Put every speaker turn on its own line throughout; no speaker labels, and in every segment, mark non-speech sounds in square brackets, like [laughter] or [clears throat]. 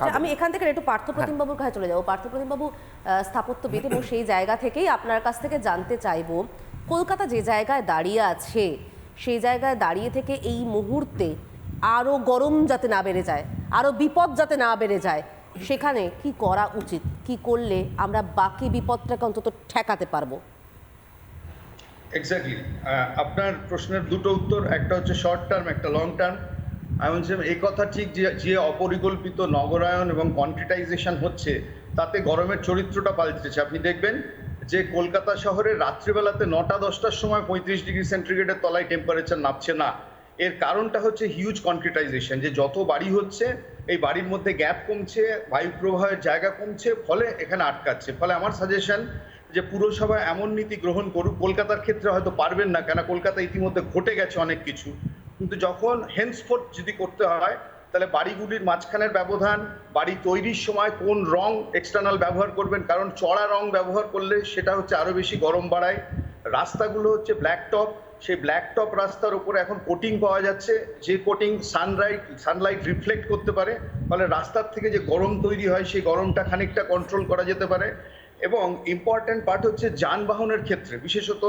আচ্ছা, আমি এখান থেকে একটু পার্থপ্রতিম বাবুর কাছে চলে যাব। পার্থপ্রতিম বাবু স্থাপত্যবিদ এবং সেই জায়গা থেকেই আপনার কাছ থেকে জানতে চাইব কলকাতা যে জায়গায় দাঁড়িয়ে আছে সেই জায়গায় দাঁড়িয়ে থেকে এই মুহূর্তে আরও গরম যাতে না বেড়ে যায় আরও বিপদ যাতে না বেড়ে যায় সেখানে কি করা উচিত কি করলে আমরা বাকি বিপদটাকে অন্তত ঠেকাতে পারব?
এক্স্যাক্টলি আপনার প্রশ্নের দুটো উত্তর একটা হচ্ছে শর্ট টার্ম একটা লং টার্ম আমি বলছিলাম এই কথা ঠিক যে যে অপরিকল্পিত নগরায়ন এবং কন্ক্রিটাইজেশন হচ্ছে, তাতে গরমের চরিত্রটা পাল্টেছে। আপনি দেখবেন যে কলকাতা শহরে রাত্রিবেলাতে নটা, দশটার সময় পঁয়ত্রিশ ডিগ্রি সেন্টিগ্রেডের তলায় টেম্পারেচার নামছে না। এর কারণটা হচ্ছে হিউজ কন্ক্রিটাইজেশন যে যত বাড়ি হচ্ছে, এই বাড়ির মধ্যে গ্যাপ কমছে, বায়ু প্রবাহের জায়গা কমছে, ফলে এখানে আটকাচ্ছে। ফলে আমার সাজেশন যে পুরসভা এমন নীতি গ্রহণ করুক, কলকাতার ক্ষেত্রে হয়তো পারবেন না কেন কলকাতা ইতিমধ্যে ঘটে গেছে অনেক কিছু। কিন্তু যখন হেন্সফোর্ট যদি করতে হয়, তাহলে বাড়িগুলির মাঝখানের ব্যবধান, বাড়ি তৈরির সময় কোন রং এক্সটার্নাল ব্যবহার করবেন, কারণ চড়া রং ব্যবহার করলে সেটা হচ্ছে আরও বেশি গরম বাড়ায়। রাস্তাগুলো হচ্ছে ব্ল্যাক টপ সেই ব্ল্যাক টপ রাস্তার উপরে এখন কোটিং পাওয়া যাচ্ছে, যে কোটিং সানলাইট সানলাইট রিফ্লেক্ট করতে পারে, ফলে রাস্তার থেকে যে গরম তৈরি হয়, সেই গরমটা খানিকটা কন্ট্রোল করা যেতে পারে। এবং ইম্পর্ট্যান্ট পার্ট হচ্ছে যানবাহনের ক্ষেত্রে, বিশেষত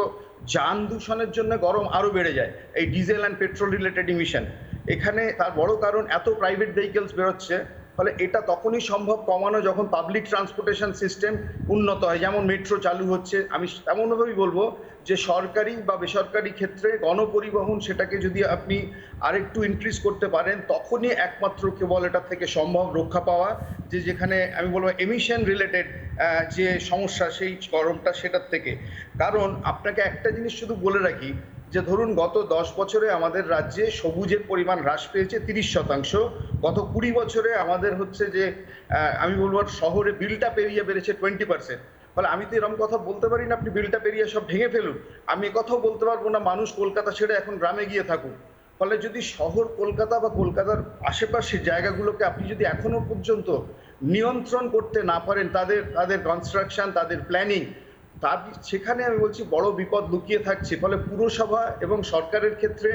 যান দূষণের জন্য গরম আরও বেড়ে যায়, এই diesel and petrol related emission এখানে তার বড় কারণ, এত প্রাইভেট ভেহিকেলস বেরোচ্ছে ফলে এটা তখনই সম্ভব কমানো যখন পাবলিক ট্রান্সপোর্টেশন সিস্টেম উন্নত হয়। যেমন মেট্রো চালু হচ্ছে, আমি এমনভাবেই বলব যে সরকারি বা বেসরকারি ক্ষেত্রে গণপরিবহন সেটাকে যদি আপনি আরেকটু ইনক্রিজ করতে পারেন, তখনই একমাত্র কেবল এটা থেকে সম্ভব রক্ষা পাওয়া। যে যেখানে আমি বলব এমিশন রিলেটেড যে সমস্যা, সেই গরমটা সেটার থেকে। কারণ আপনাকে একটা জিনিস শুধু বলে রাখি যে ধরুন গত দশ বছরে আমাদের রাজ্যে সবুজের পরিমাণ হ্রাস পেয়েছে তিরিশ শতাংশ, গত কুড়ি বছরে আমাদের হচ্ছে যে আমি বলব শহরে বিলটা পেরিয়ে বেড়েছে টোয়েন্টি পার্সেন্ট ফলে আমি তো এরকম কথা বলতে পারি না, আপনি বিলটা পেরিয়ে সব ভেঙে ফেলুন। আমি কথাও বলতে পারব না, মানুষ কলকাতা ছেড়ে এখন গ্রামে গিয়ে থাকুন ফলে যদি শহর কলকাতা বা কলকাতার আশেপাশের জায়গাগুলোকে আপনি যদি এখনও পর্যন্ত নিয়ন্ত্রণ করতে না পারেন, তাদের তাদের কনস্ট্রাকশন তাদের প্ল্যানিং তার সেখানে আমি বলছি বড় বিপদ লুকিয়ে থাকছে। ফলে পুরসভা এবং সরকারের ক্ষেত্রে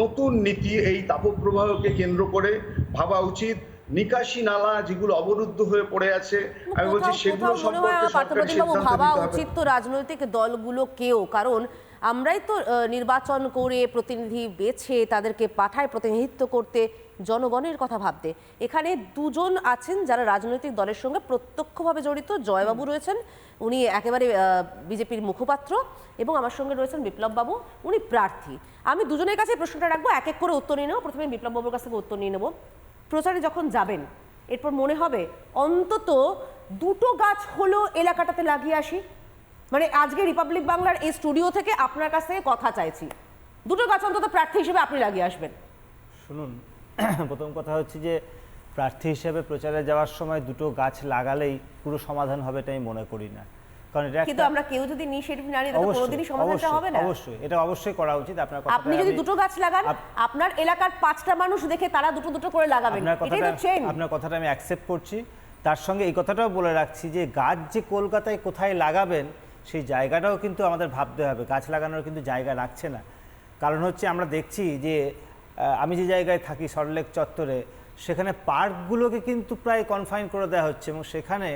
নতুন নীতি এই তাপপ্রবাহকে কেন্দ্র করে ভাবা উচিত। নিকাশি নালা যেগুলো অবরুদ্ধ হয়ে পড়ে আছে আমি বলছি সেগুলো সম্পর্কে
ভাবা উচিত তো রাজনৈতিক দলগুলোকেও কারণ আমরাই তো নির্বাচন করে প্রতিনিধি বেছে তাদেরকে পাঠায় প্রতিনিধিত্ব করতে জনগণের কথা ভাবতে। এখানে দুজন আছেন যারা রাজনৈতিক দলের সঙ্গে প্রত্যক্ষভাবে জড়িত। জয়বাবু রয়েছেন উনি একেবারে বিজেপির মুখপাত্র এবং আমার সঙ্গে রয়েছেন বিপ্লববাবু উনি প্রার্থী। আমি দুজনের কাছে প্রশ্নটা রাখব এক এক করে উত্তর নিয়ে নেব। প্রথমে বিপ্লববাবুর কাছ থেকে উত্তর নিয়ে নেব। প্রচারে যখন যাবেন এরপর মনে হবে অন্তত দুটো গাছ হলো এলাকাটাতে লাগিয়ে আসি। মানে আজকে রিপাবলিক বাংলার এই স্টুডিও থেকে আপনার কাছ থেকে কথা চাইছি। দুটো গাছ অন্তত প্রার্থী হিসেবে আপনি লাগিয়ে আসবেন।
শুনুন [clears throat] প্রথম কথা হচ্ছে যে প্রার্থী হিসেবে প্রচারে যাওয়ার সময় দুটো গাছ লাগালেই পুরো সমাধান হবে এটা আমি মনে করি না। কারণ এটা
কিন্তু আমরা কেউ যদি ইনিশিয়েটিভ না নিই তাহলে
অবশ্যই,
কোনোদিনই সমাধানটা হবে না।
অবশ্যই এটা অবশ্যই করা উচিত আপনার
আপনি যদি দুটো গাছ লাগান আপনার এলাকার পাঁচটা মানুষ দেখে তারা দুটো দুটো করে লাগাবেন।
আপনার
এটাই
কথাটা
তো চেন
আপনার কথাটা আমি অ্যাকসেপ্ট করছি। তার সঙ্গে এই কথাটাও বলে রাখছি যে গাছ যে কলকাতায় কোথায় লাগাবেন সেই জায়গাটাও কিন্তু আমাদের ভাবতে হবে। গাছ লাগানোর কিন্তু জায়গা রাখছে না। কারণ হচ্ছে আমরা দেখছি যে আমি যে জায়গায় থাকি সরলেক চত্বরে, সেখানে পার্কগুলোকে কিন্তু প্রায় কনফাইন করে দেওয়া হচ্ছে এবং সেখানে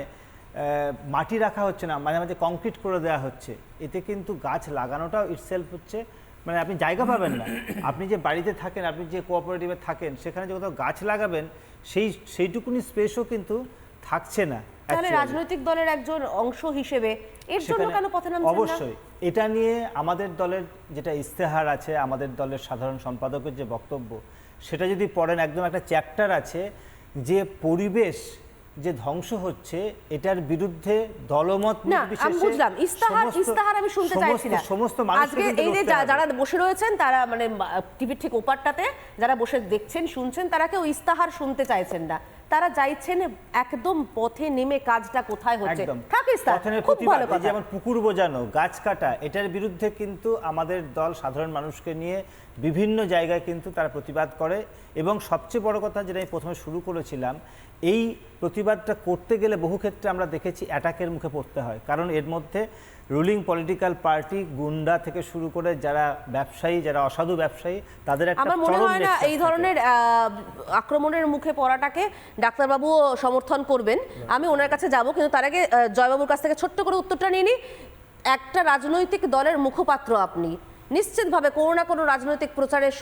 মাটি রাখা হচ্ছে না, মাঝে মাঝে কংক্রিট করে দেওয়া হচ্ছে। এতে কিন্তু গাছ লাগানোটাও ইটসেলফ হচ্ছে মানে আপনি জায়গা পাবেন না। আপনি যে বাড়িতে থাকেন, আপনি যে কোঅপারেটিভে থাকেন, সেখানে যে কোথাও গাছ লাগাবেন, সেই, সেইটুকুনি স্পেসও কিন্তু থাকছে না।
তাহলে রাজনৈতিক দলের একজন অংশ হিসেবে এর জন্য কেন পথে নামছেন না?
অবশ্যই। এটা নিয়ে আমাদের দলের যেটা ইস্তেহার আছে আমাদের দলের সাধারণ সম্পাদকের যে বক্তব্য সেটা যদি পড়েন একদম একটা চ্যাপ্টার আছে যে পরিবেশ যে ধ্বংস হচ্ছে এটার বিরুদ্ধে দলমত
না আমি বুঝলাম। ইস্তাহার ইস্তাহার আমি শুনতে চাইছি না।
সমস্ত
আজকে এই যে। যারা বসে রয়েছেন তারা মানে টিভির ঠিক ওপারটাতে যারা বসে দেখছেন শুনছেন তারা কেউ ইস্তাহার শুনতে চাইছেন না। তারা চাইছেন একদম পথে নেমে কাজটা কোথায় হচ্ছে?
পথনের
খুব ভালো কথা।
যেমন পুকুর বোজানো গাছ কাটা এটার বিরুদ্ধে কিন্তু আমাদের দল সাধারণ মানুষকে নিয়ে বিভিন্ন জায়গায় কিন্তু তারা প্রতিবাদ করে। এবং সবচেয়ে বড় কথা যেটা আমি প্রথমে শুরু করেছিলাম এই প্রতিবাদটা করতে গেলে বহু ক্ষেত্রে আমরা দেখেছি অ্যাটাকের মুখে পড়তে হয়। কারণ এর মধ্যে রুলিং পলিটিক্যাল পার্টি গুন্ডা থেকে শুরু করে যারা ব্যবসায়ী যারা অসাধু ব্যবসায়ী তাদের একটা
আমার মনে হয় না এই ধরনের আক্রমণের মুখে পড়াটাকে ডাক্তারবাবু সমর্থন করবেন। আমি ওনার কাছে যাব কিন্তু তার আগে আহ, জয়বাবুর কাছ থেকে ছোট্ট করে উত্তরটা নিয়ে নিই একটা রাজনৈতিক দলের মুখপাত্র আপনি। নিশ্চিতভাবে কোনো না কোনো রাজনৈতিক প্রচারের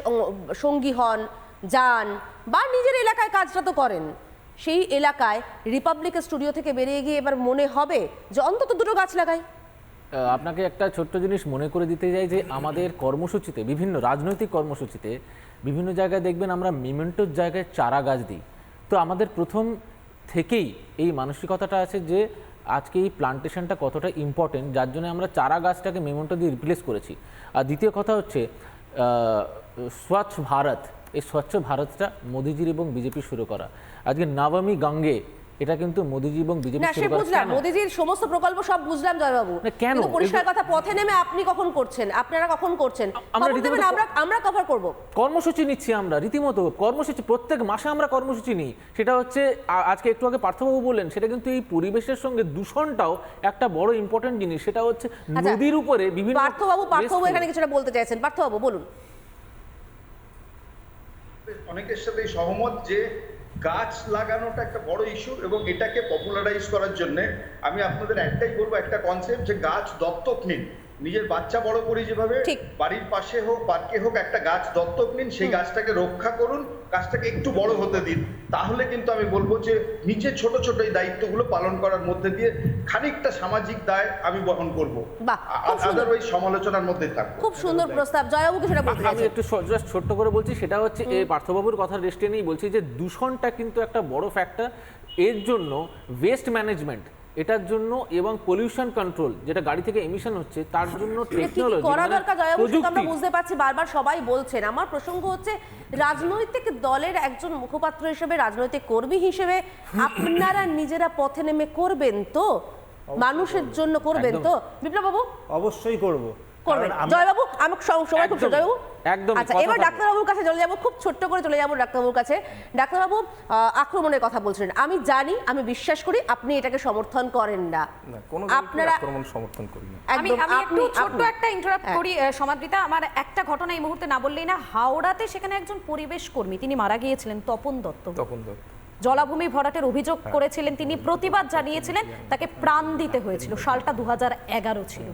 সঙ্গী হন, যান বা নিজের এলাকায় কাজটা তো করেন। সেই এলাকায় রিপাবলিক স্টুডিও থেকে বেরিয়ে গিয়ে এবার মনে হবে যে অন্তত দুটো গাছ লাগাই।
আপনাকে একটা ছোট্ট জিনিস মনে করে দিতে যাই যে আমাদের কর্মসূচিতে, বিভিন্ন রাজনৈতিক কর্মসূচিতে বিভিন্ন জায়গায় দেখবেন আমরা মিমেন্টোর জায়গায় চারা গাছ দিই। তো আমাদের প্রথম থেকেই এই মানসিকতাটা আছে যে আজকে এই প্লান্টেশনটা কতটা ইম্পর্টেন্ট যার জন্য আমরা চারা গাছটাকে মেমেন্টো দিয়ে রিপ্লেস করেছি। আর দ্বিতীয় কথা হচ্ছে স্বচ্ছ ভারত, এই স্বচ্ছ ভারতটা মোদিজির এবং বিজেপি শুরু করা। আজকে নবমী গঙ্গে এটা কিন্তু মোদিজি এবং বিজেপি
না সে বুঝলাম? মোদিজির সমস্ত প্রকল্প সব বুঝলাম জয়বাবু।
কেন?
পরিষ্কার কথা পথে নেমে আপনি কখন করছেন? আপনারা কখন করছেন?
আমরা
আমরা কভার করব।
কর্মসূচি নিচ্ছি আমরা রীতিমতো। কর্মসূচি প্রত্যেক মাসে আমরা কর্মসূচি নিই। সেটা হচ্ছে আজকে একটু আগে পার্থবাবু বললেন সেটা কিন্তু এই পরিবেশের সঙ্গে দূষণটাও একটা বড় ইম্পর্টেন্ট জিনিস। সেটা হচ্ছে
আচ্ছা,
নদীর উপরে বিভিন্ন
পার্থবাবু পার্থবাবু এখানে কিছুটা বলতে চাইছেন। পার্থবাবু বলুন।
অনেকের সাথে সহমত যে গাছ লাগানোটা একটা বড় ইস্যু এবং এটাকে পপুলারাইজ করার জন্য আমি আপনাদের একটাই বলব একটা কনসেপ্ট যে গাছ দত্তক নিন। নিজের বাচ্চা বড় করি যেভাবে বাড়ির পাশে হোক পার্কে হোক একটা গাছ দত্তক নিন সেই গাছটাকে রক্ষা করুন গাছটাকে একটু বড় হতে দিন। তাহলে কিন্তু আমি বলব যে নিজে ছোট ছোট এই দায়িত্বগুলো পালন করার মধ্যে দিয়ে খানিকটা সামাজিক দায় আমি বহন করব। আদারওয়াইজ সমালোচনার মধ্যে থাকব।
খুব সুন্দর প্রস্তাব। জয়াবুকে সেটা বলতে
আমি একটু ছোট্ট করে বলছি সেটা হচ্ছে এই পার্থবাবুর কথা রেস্টে নেই বলছি যে দূষণটা কিন্তু একটা বড় ফ্যাক্টর এর জন্য ওয়েস্ট ম্যানেজমেন্ট এটার জন্য এবং পলিউশন কন্ট্রোল যেটা গাড়ি থেকে এমিশন হচ্ছে তার জন্য টেকনোলজি
করা দরকার জয়বাবু সেটা আমরা বুঝতে পারছি বারবার সবাই বলছেন। আমার প্রসঙ্গ হচ্ছে রাজনৈতিক দলের একজন মুখপাত্র হিসেবে রাজনৈতিক কর্মী হিসেবে আপনারা নিজেরা পথে নেমে করবেন তো? মানুষের জন্য করবেন তো? বিপ্লব বাবু
অবশ্যই করব।
করবেন। জয়বাবু সময় খুব জয়বাবু?
একদম,
আচ্ছা এবার ডাক্তারবাবুর কাছে চলে যাব খুব ছোট্ট করে চলে যাব ডাক্তারবাবুর কাছে। ডাক্তারবাবু আক্রমণের কথা বলছিলেন। আমি জানি আমি বিশ্বাস করি আপনি এটাকে সমর্থন করেন না।
না
আপনারা
আক্রমণ সমর্থন করি না।
আমি আমি একটু ছোট্ট একটা ইন্টারাপ্ট
হ্যাঁ।
করি সমাদৃতা। আমার একটা ঘটনা এই মুহূর্তে না বললেই না হাওড়াতে সেখানে একজন পরিবেশ কর্মী তিনি মারা গিয়েছিলেন তপন দত্ত।
তখন তো
জলাভূমি ভরাটের অভিযোগ
হ্যাঁ।
করেছিলেন তিনি প্রতিবাদ জানিয়েছিলেন তাকে প্রাণ দিতে হয়েছিল। সালটা দু এগারো ছিল।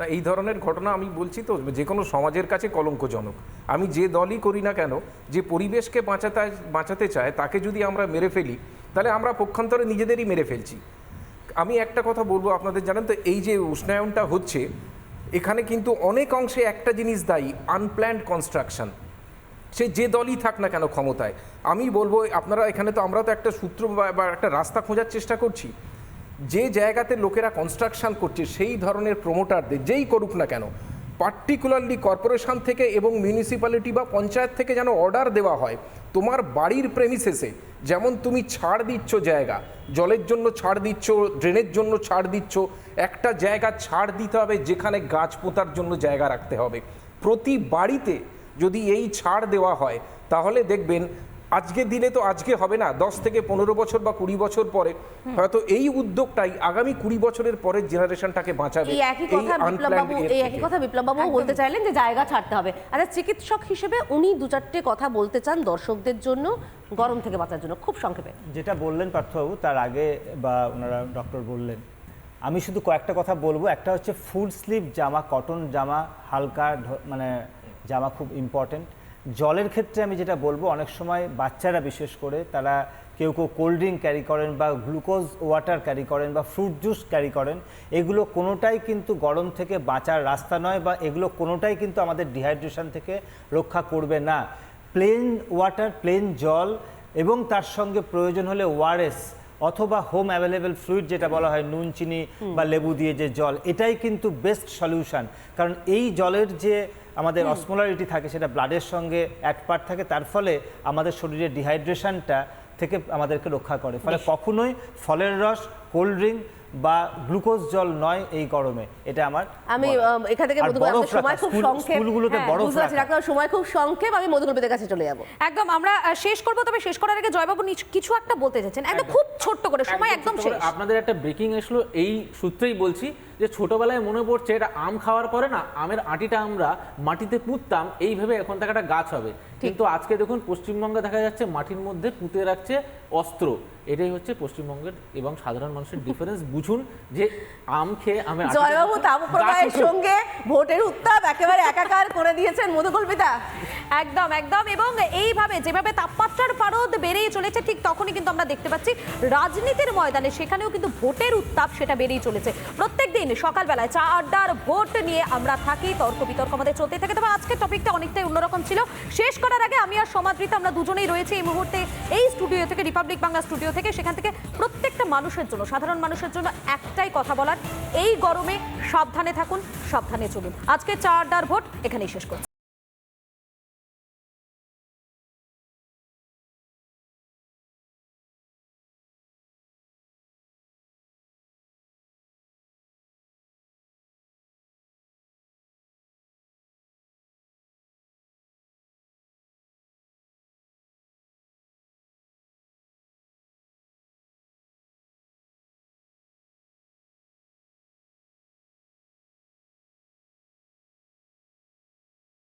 না, এই ধরনের ঘটনা আমি বলছি তো, যে কোনো সমাজের কাছে কলঙ্কজনক। আমি যে দলই করি না কেন, যে পরিবেশকে বাঁচাতে বাঁচাতে চায়, তাকে যদি আমরা মেরে ফেলি, তাহলে আমরা পক্ষান্তরে নিজেদেরই মেরে ফেলছি। আমি একটা কথা বলব আপনাদের, জানেন তো, এই যে উষ্ণায়নটা হচ্ছে, এখানে কিন্তু অনেক অংশে একটা জিনিস দায়ী আনপ্ল্যান্ড কনস্ট্রাকশন সে যে দলই থাক না কেন ক্ষমতায়। আমি বলব, আপনারা এখানে তো, আমরা তো একটা সূত্র বা- একটা রাস্তা খোঁজার চেষ্টা করছি। যে জায়গাতে লোকেরা কনস্ট্রাকশন করছে, সেই ধরনের প্রমোটারদের যেই করুক না কেন পার্টিকুলারলি কর্পোরেশন থেকে এবং মিউনিসিপ্যালিটি বা পঞ্চায়েত থেকে যেন অর্ডার দেওয়া হয়, তোমার বাড়ির প্রেমিসেসে যেমন তুমি ছাড় দিচ্ছ জায়গা, জলের জন্য ছাড় দিচ্ছ ড্রেনের জন্য ছাড় দিচ্ছ, একটা জায়গা ছাড় দিতে হবে যেখানে গাছ পোতার জন্য জায়গা রাখতে হবে। প্রতি বাড়িতে যদি এই ছাড় দেওয়া হয়, তাহলে দেখবেন আজকে দিলে তো আজকে হবে না দশ থেকে পনেরো বছর বা কুড়ি বছর পরে হয়তো এই উদ্যোগটাই আগামী কুড়ি বছরের পরের জেনারেশনটাকে বাঁচাবে
এই একই কথা বিপ্লব বাবু এই একই কথা বিপ্লব বলতে চাইলেন যে জায়গা ছাড়তে হবে। আচ্ছা চিকিৎসক হিসেবে উনি দু চারটে কথা বলতে চান দর্শকদের জন্য গরম থেকে বাঁচার জন্য খুব সংক্ষেপে।
যেটা বললেন পার্থবাবু তার আগে বা ওনারা ডক্টর বললেন আমি শুধু কয়েকটা কথা বলব। একটা হচ্ছে ফুল স্লিভ জামা কটন জামা হালকা মানে জামা খুব ইম্পর্টেন্ট জলের ক্ষেত্রে আমি যেটা বলব অনেক সময় বাচ্চারা বিশেষ করে তারা কেউ কেউ কোল্ড ড্রিঙ্ক ক্যারি করেন বা গ্লুকোজ ওয়াটার ক্যারি করেন বা ফ্রুট জুস ক্যারি করেন এগুলো কোনোটাই কিন্তু গরম থেকে বাঁচার রাস্তা নয় বা এগুলো কোনোটাই কিন্তু আমাদের ডিহাইড্রেশন থেকে রক্ষা করবে না। প্লেন ওয়াটার প্লেন জল এবং তার সঙ্গে প্রয়োজন হলে ওয়ারেস অথবা হোম অ্যাভেলেবেল ফ্লুইড যেটা বলা হয় নুন চিনি বা লেবু দিয়ে যে জল এটাই কিন্তু বেস্ট সলিউশন কারণ এই জলের যে আমাদের অসমোলারিটি থাকে সেটা ব্লাডের সঙ্গে এক পার্ট থাকে তার ফলে আমাদের শরীরের ডিহাইড্রেশনটা থেকে আমাদেরকে রক্ষা করে। ফলে কখনোই ফলের রস কোল্ড ড্রিঙ্ক বা গ্লুকোজ জল নয় এই গরমে এটা আমার
আমি। এখান থেকে সময় খুব সংক্ষেপ
স্কুলগুলোতে
হ্যাঁ,
বরফ রাখা।
সময় খুব সংক্ষেপ আমি মধুকল্পিতের কাছে চলে যাব
একদম আমরা শেষ করব তবে শেষ করার আগে জয়বাবু কিছু একটা বলতে চাচ্ছেন একদম খুব ছোট্ট করে সময় একদম শেষ
আপনাদের একটা ব্রেকিং এসলো এই সূত্রেই বলছি যে ছোটবেলায় মনে পড়ছে এটা আম খাওয়ার পরে না আমের আটিটা আমরা মাটিতে পুঁততাম এইভাবে এখন থেকে একটা গাছ হবে কিন্তু আজকে দেখুন পশ্চিমবঙ্গে দেখা যাচ্ছে মাটির মধ্যে পুঁতে রাখছে অস্ত্র। এটাই হচ্ছে পশ্চিমবঙ্গের এবং সাধারণ মানুষের ডিফারেন্স বুঝুন যে আম খেয়ে আমি
জয়বাবু তাপপ্রবাহের সঙ্গে ভোটের উত্তাপ একেবারে একাকার করে দিয়েছেন মধুকল্পিতা।
একদম একদম। এবং এইভাবে যেভাবে তাপমাত্রার পারদ বেড়েই চলেছে, ঠিক তখনই কিন্তু আমরা দেখতে পাচ্ছি রাজনীতির ময়দানে সেখানেও কিন্তু ভোটের উত্তাপ সেটা বেড়েই চলেছে। প্রত্যেক দিন সকালবেলায় চা আড্ডার ভোট নিয়ে আমরা থাকি, তর্ক বিতর্ক আমাদের চলতে থাকে। তবে আজকের টপিকটা অনেকটাই অন্যরকম ছিল। শেষ করার আগে আমি আর সমাদৃত, আমরা দুজনেই রয়েছে এই মুহূর্তে এই স্টুডিও থেকে, রিপাবলিক বাংলা স্টুডিও থেকে। সেখান থেকে প্রত্যেকটা মানুষের জন্য, সাধারণ মানুষের জন্য একটাই কথা বলার, এই গরমে সাবধানে থাকুন, সাবধানে চলুন। আজকে চা আড্ডার ভোট, এখানেই শেষ করছি।